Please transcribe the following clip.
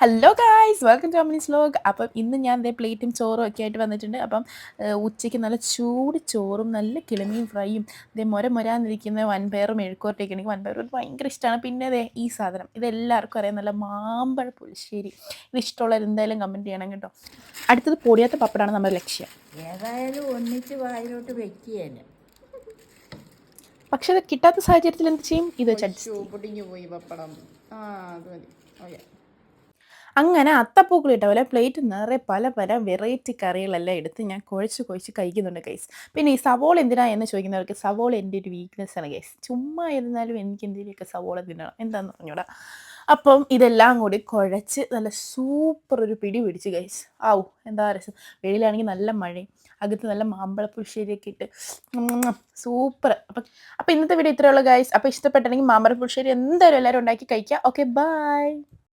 Hello guys welcome to അമിനിസ് vlog അപ്പം ഇന്ന് ഞാൻ ദേ പ്ലേറ്റും ചോറും ഒക്കെ ആയിട്ട് വന്നിട്ടുണ്ട്. അപ്പം ഉച്ചയ്ക്ക് നല്ല ചൂട് ചോറും നല്ല കിളിമിയും ഫ്രൈയും ഇതേ മൊര മൊരാന്നിരിക്കുന്ന വൻപയറും എഴുക്കോട്ടൊക്കെ എനിക്ക് വൻപയർ ഭയങ്കര ഇഷ്ടമാണ് പിന്നെ അതെ ഈ സാധനം ഇതെല്ലാവർക്കും അറിയാം. നല്ല മാമ്പഴ പുളിശ്ശേരി. ഇത് ഇഷ്ടമുള്ളവർ എന്തായാലും കമന്റ് ചെയ്യണം കേട്ടോ. അടുത്തത് പൊടിയാത്ത പപ്പടാണ് നമ്മുടെ ലക്ഷ്യം. ഏതായാലും ഒന്നിച്ച് വായിലോട്ട് വെക്കുകയല്ല പക്ഷെ അത് കിട്ടാത്ത സാഹചര്യത്തിൽ എന്ത് ചെയ്യും? ഇത് ചട്ടി പോയി പപ്പടം. ആ അത് മതി. ഓക്കെ. അങ്ങനെ അത്തപ്പൂക്കൾ ഇട്ട പോലെ പ്ലേറ്റ് നിറയെ പല പല വെറൈറ്റി കറികളെല്ലാം എടുത്ത് ഞാൻ കുഴച്ച് കുഴച്ച് കഴിക്കുന്നുണ്ട് ഗൈസ് പിന്നെ ഈ സവോള എന്തിനാ എന്ന് ചോദിക്കുന്നവർക്ക് സവോള എന്റെ ഒരു വീക്ക്നെസ് ആണ് ഗൈസ് ചുമ്മാ ഇരുന്നാലും എനിക്ക് എന്തെങ്കിലുമൊക്കെ സവോള തിന്നണം. എന്താണെന്ന് പറഞ്ഞൂടാ അപ്പം ഇതെല്ലാം കൂടി കുഴച്ച് നല്ല സൂപ്പർ ഒരു പിടി പിടിച്ച് ഗൈസ് ആവു എന്താ രസം? വെളിയിലാണെങ്കിൽ നല്ല മഴയും അകത്ത് നല്ല മാമ്പഴപ്പുളിശ്ശേരിയൊക്കെ ഇട്ട് സൂപ്പർ അപ്പം അപ്പം ഇന്നത്തെ വീഡിയോ ഇത്രയുള്ള ഗൈസ് അപ്പോൾ ഇഷ്ടപ്പെട്ടെങ്കിൽ മാമ്പഴപ്പുളിശ്ശേരി എന്തായാലും എല്ലാവരും ഉണ്ടാക്കി കഴിക്കുക. Okay bye